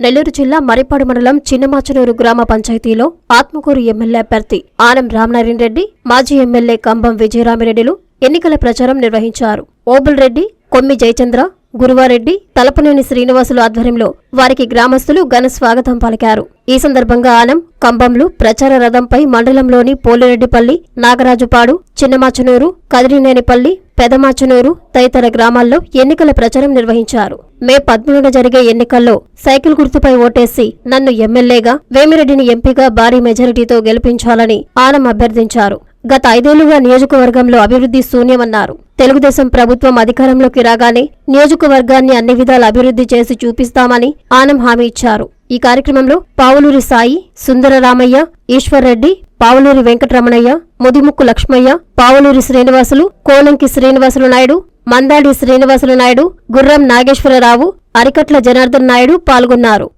నెల్లూరు జిల్లా మరిపాడు మండలం చిన్నమాచనూరు గ్రామ పంచాయతీలో ఆత్మకూరు ఎమ్మెల్యే అభ్యర్థి ఆనం రామనారాయణ రెడ్డి మాజీ ఎమ్మెల్యే కంబం విజయరామిరెడ్డిలు ఎన్నికల ప్రచారం నిర్వహించారు. ఓబుల్ రెడ్డి కొమ్మి జయచంద్ర గురువారెడ్డి తలపనేని శ్రీనివాసులు ఆధ్వర్యంలో వారికి గ్రామస్తులు ఘన స్వాగతం పలికారు. ఈ సందర్భంగా ఆనం కంబంలు ప్రచార రథంపై మండలంలోని పోలిరెడ్డిపల్లి నాగరాజుపాడు చిన్నమాచనూరు కదిరినేనిపల్లి పెదమాచనూరు తదితర గ్రామాల్లో ఎన్నికల ప్రచారం నిర్వహించారు. మే పద్మూడున జరిగే ఎన్నికల్లో సైకిల్ గుర్తుపై ఓటేసి నన్ను ఎమ్మెల్యేగా వేమిరెడ్డిని ఎంపీగా భారీ మెజారిటీతో గెలిపించాలని ఆనం అభ్యర్థించారు. గత ఐదేళ్ళుగా నియోజకవర్గంలో అభివృద్ధి శూన్యమన్నారు. తెలుగుదేశం ప్రభుత్వం అధికారంలోకి రాగానే నియోజకవర్గాన్ని అన్ని విధాల అభివృద్ధి చేసి చూపిస్తామని ఆనం హామీ ఇచ్చారు. ఈ కార్యక్రమంలో పావులూరి సాయి సుందరరామయ్య ఈశ్వర్రెడ్డి పావులూరి వెంకటరమణయ్య ముదిముక్కు లక్ష్మయ్య పావులూరి శ్రీనివాసులు కోలంకి శ్రీనివాసులు నాయుడు మందాడి శ్రీనివాసులు నాయుడు గుర్రం నాగేశ్వరరావు అరికట్ల జనార్దన్ నాయుడు పాల్గొన్నారు.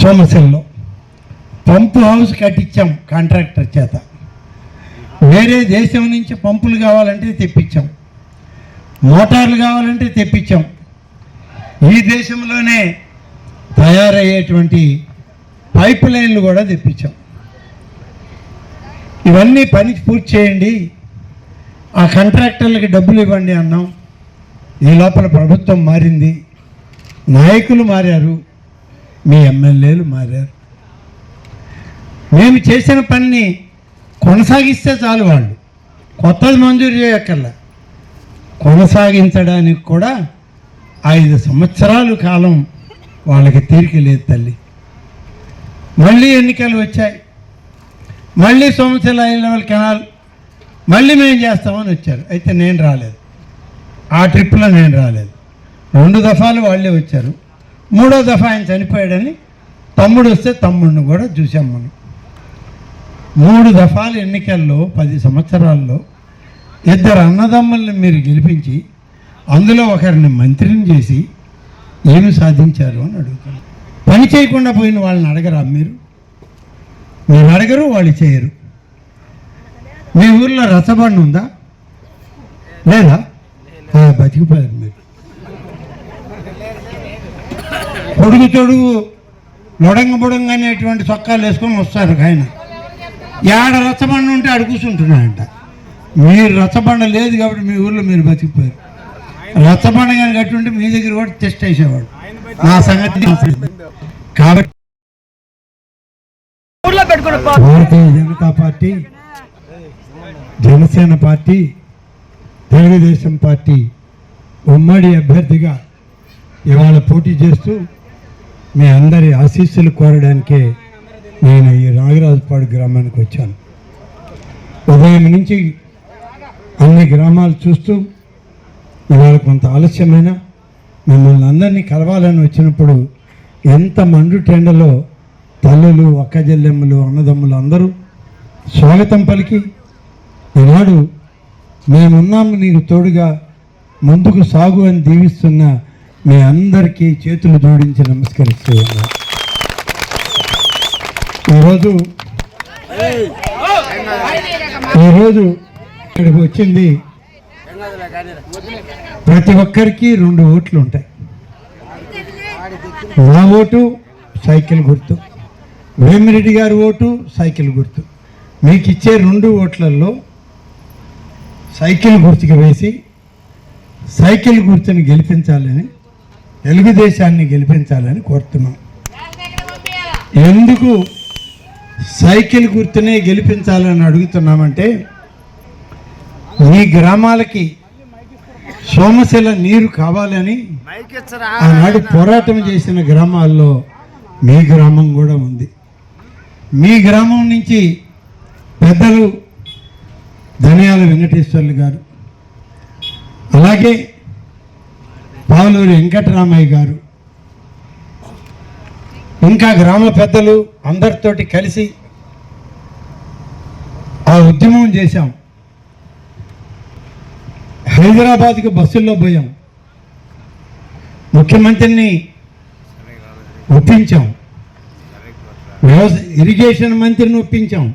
సోమశిల్లో పంపు హౌస్ కట్టించాం కాంట్రాక్టర్ చేత. వేరే దేశం నుంచి పంపులు కావాలంటే తెప్పించాం. మోటార్లు కావాలంటే తెప్పించాం. ఈ దేశంలోనే తయారయ్యేటువంటి పైప్ లైన్లు కూడా తెప్పించాం. ఇవన్నీ పని పూర్తి చేయండి. ఆ కాంట్రాక్టర్లకి డబ్బులు ఇవ్వండి అన్నాం. ఈ లోపల ప్రభుత్వం మారింది. నాయకులు మారారు. మీ ఎమ్మెల్యేలు మారారు. మేము చేసిన పనిని కొనసాగిస్తే చాలు వాళ్ళు. కొత్తది మంజూరు చేయక్కర్లా. కొనసాగించడానికి కూడా ఐదు సంవత్సరాలు కాలం వాళ్ళకి తీరిక లేదు తల్లి. మళ్ళీ ఎన్నికలు వచ్చాయి. మళ్ళీ సోమశిల హై లెవెల్ కెనాల్. మళ్ళీ మేము చేస్తామని వచ్చారు. అయితే నేను రాలేదు. ఆ ట్రిప్లో నేను రాలేదు. రెండు దఫాలు వాళ్ళే వచ్చారు. మూడో దఫా ఆయన చనిపోయాడని తమ్ముడు వస్తే తమ్ముడిని కూడా చూసాం మనం. మూడు దఫాలు ఎన్నికల్లో పది సంవత్సరాల్లో ఇద్దరు అన్నదమ్ముల్ని మీరు గెలిపించి అందులో ఒకరిని మంత్రిని చేసి ఏమి సాధించారు అని అడుగుతాను పని చేయకుండా పోయిన వాళ్ళని అడగరా మీరు? మీరు అడగరు వాళ్ళు చేయరు. మీ ఊర్లో రసబండి ఉందా? లేదా? బతికిపోయారు మీరు. పొడుగు తొడుగు లొడంగ బుడంగ అనేటువంటి చొక్కాలు వేసుకొని వస్తారు ఆయన. ఏడ రచ్చబండ ఉంటే ఆడ కూర్చుంటున్నాయంట మీరు రచ్చబండ లేదు కాబట్టి మీ ఊర్లో మీరు బతికిపోయారు. రచ్చబండ కానీ కట్టి ఉంటే మీ దగ్గర కూడా టెస్ట్ వేసేవాడు నా సంగతి. కాబట్టి Bharatiya Janata party Janasena party Telugu Desam party ఉమ్మడి అభ్యర్థిగా ఇవాళ పోటీ చేస్తూ మీ అందరి ఆశీస్సులు కోరడానికే నేను ఈ నాగరాజుపాడు గ్రామానికి వచ్చాను. ఉదయం నుంచి అన్ని గ్రామాలు చూస్తూ ఇవాళ కొంత ఆలస్యమైన మిమ్మల్ని అందరినీ కలవాలని వచ్చినప్పుడు ఎంత మండు టెండలో తల్లులు అక్కజెల్లెమ్మలు అన్నదమ్ములు అందరూ స్వాగతం పలికి ఈనాడు మేమున్నాము నీకు తోడుగా ముందుకు సాగు అని దీవిస్తున్న మీ అందరికీ చేతులు జోడించి నమస్కరిస్తూ ఉన్నాను. ఈరోజు ఈరోజు ఇక్కడికి వచ్చింది ప్రతి ఒక్కరికి రెండు ఓట్లు ఉంటాయి. నా ఓటు సైకిల్ గుర్తు. వేమిరెడ్డి గారి ఓటు సైకిల్ గుర్తు. మీకు ఇచ్చే రెండు ఓట్లలో సైకిల్ గుర్తుకి వేసి సైకిల్ గుర్తుని గెలిపించాలని తెలుగుదేశాన్ని గెలిపించాలని కోరుతున్నాం. ఎందుకు సైకిల్ గుర్తునే గెలిపించాలని అడుగుతున్నామంటే ఈ గ్రామాలకి సోమశిల నీరు కావాలని ఆనాడు పోరాటం చేసిన గ్రామాల్లో మీ గ్రామం కూడా ఉంది. మీ గ్రామం నుంచి పెద్దలు ధనియాల వెంకటేశ్వర్లు గారు అలాగే పావులూరి వెంకటరామయ్య గారు ఇంకా గ్రామ పెద్దలు అందరితోటి కలిసి ఆ ఉద్యమం చేశాం. హైదరాబాద్కి బస్సుల్లో పోయాం. ముఖ్యమంత్రిని ఒప్పించాం. వ్యవసాయ ఇరిగేషన్ మంత్రిని ఒప్పించాం.